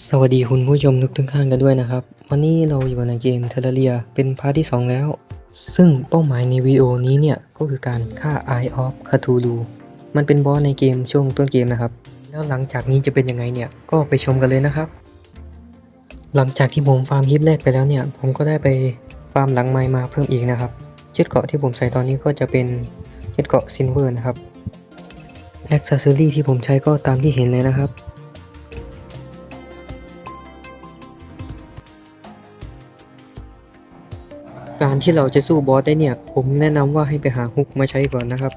สวัสดีคุณผู้ชมทุกท่านกันด้วยนะครับ วันนี้เราอยู่ในเกมเทเลเรียเป็นพาร์ทที่ 2 แล้ว ซึ่งเป้าหมายในวิดีโอนี้เนี่ย ก็คือการฆ่า Eye of Cthulhu มันเป็นบอสในเกมช่วงต้นเกมนะครับ แล้วหลังจากนี้จะเป็นยังไงเนี่ย ก็ไปชมกันเลยนะครับ หลังจากที่ผมฟาร์มฮิปแรกไปแล้วเนี่ย ผมก็ได้ไปฟาร์มหลังไม้มาเพิ่มอีกนะครับชุดเกราะที่ผมใส่ตอนนี้ก็จะเป็นชุดเกราะซินเวอร์นะครับแอ c เซสซอรี่ที่ผมใช้ก็ตามที่เห็นเลยนะครับ การที่เราจะสู้บอสได้เนี่ย ผมแนะนำว่าให้ไปหาฮุกมาใช้ก่อนนะครับ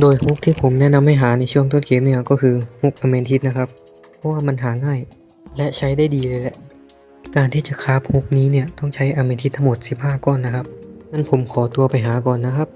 โดยฮุกที่ผมแนะนำให้หาในช่วงต้นเกมเนี่ยก็คือฮุกอเมนทิสนะครับ เพราะว่ามันหาง่าย และใช้ได้ดีเลยแหละ การที่จะคราฟฮุกนี้เนี่ยต้องใช้อเมนทิสทั้งหมด 15 ก้อนนะครับงั้นผมขอตัวไปหาก่อนนะครับ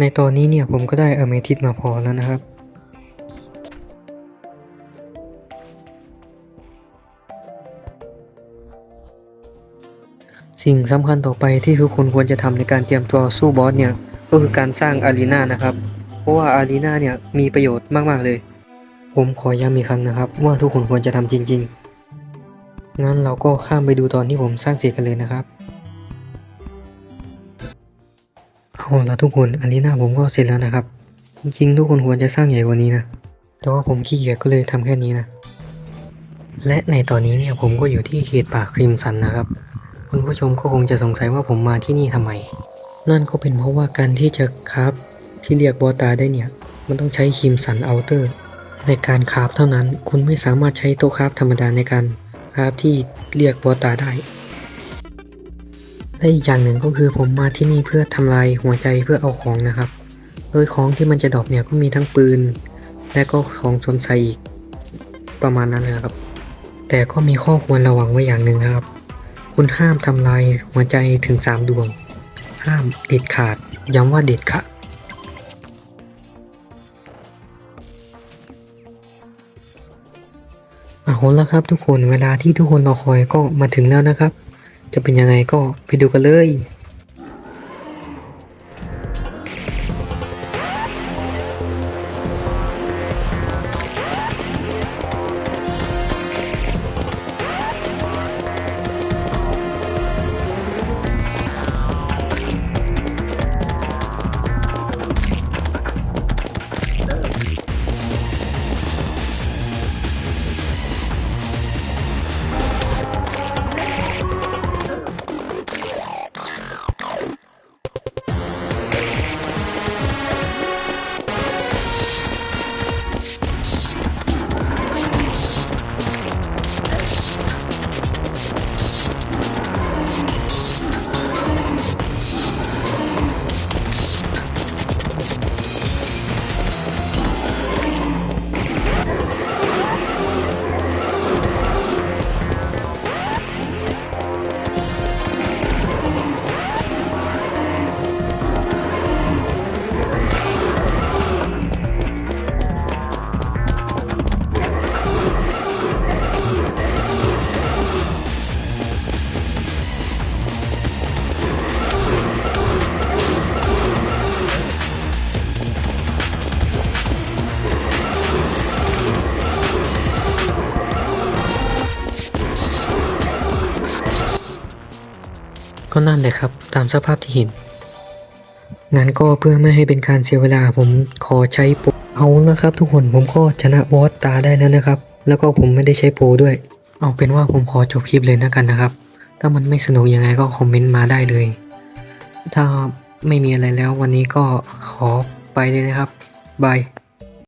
ในตอนนี้เนี่ยผมก็ได้อเมทิสมาพอแล้วนะครับ สิ่งสำคัญต่อไปที่ทุกคนควรจะทำในการเตรียมตัวสู้บอสเนี่ยก็คือการสร้างอารีนานะครับ เพราะว่าอารีนาเนี่ยมีประโยชน์มากๆเลย ผมขอย้ำอีกครั้งนะครับ ว่าทุกคนควรจะทำจริง ๆ งั้นเราก็ข้ามไปดูตอนที่ผมสร้างเสร็จกันเลยนะครับ เอาละทุกคนอารีนาผมก็เสร็จแล้วนะครับ จริงๆทุกคนควรจะสร้างใหญ่กว่านี้นะ แต่ว่าผมขี้เกียจก็เลยทำแค่นี้นะ และในตอนนี้เนี่ยผมก็อยู่ที่เขตป่าคริมสันนะครับ คุณผู้ชมก็คงจะสงสัยว่าผมมาที่นี่ทำไม นั่นก็เป็นเพราะว่าการที่จะคราฟที่เรียกบอตาได้เนี่ย มันต้องใช้ครีมสันเอัลเตอร์ ในการคราฟเท่านั้น คุณไม่สามารถใช้โต๊ะคราฟธรรมดาในการคราฟที่เรียกบอตาได้ และอีกอย่างหนึ่งก็คือผมมาที่นี่เพื่อทำลายหัวใจเพื่อเอาของนะครับ โดยของที่มันจะดรอปเนี่ยก็มีทั้งปืน และก็ของสนใส่อีกประมาณนั้นนะครับ แต่ก็มีข้อควรระวังไว้อย่างหนึ่งนะครับ คุณห้ามทำลายหัวใจถึง 3 ดวง ห้ามเด็ดขาด ย้ำว่าเด็ดขาดเอาละครับทุกคนเวลาที่ทุกคนรอคอยก็มาถึงแล้วนะครับ จะเป็นยังไงก็ไปดูกันเลย ก็นั่นแหละครับ ตามสภาพที่เห็น งั้นก็เพื่อไม่ให้เป็นการเสียเวลาผมขอใช้โปเอาละครับ ทุกคนผมก็ชนะบอสตาได้แล้วนะครับ แล้วก็ผมไม่ได้ใช้โปด้วย เอาเป็นว่าผมขอจบคลิปเลยนะกันนะครับ ถ้ามันไม่สนุกยังไงก็คอมเมนต์มาได้เลย ถ้าไม่มีอะไรแล้ววันนี้ก็ขอไปเลยนะครับบาย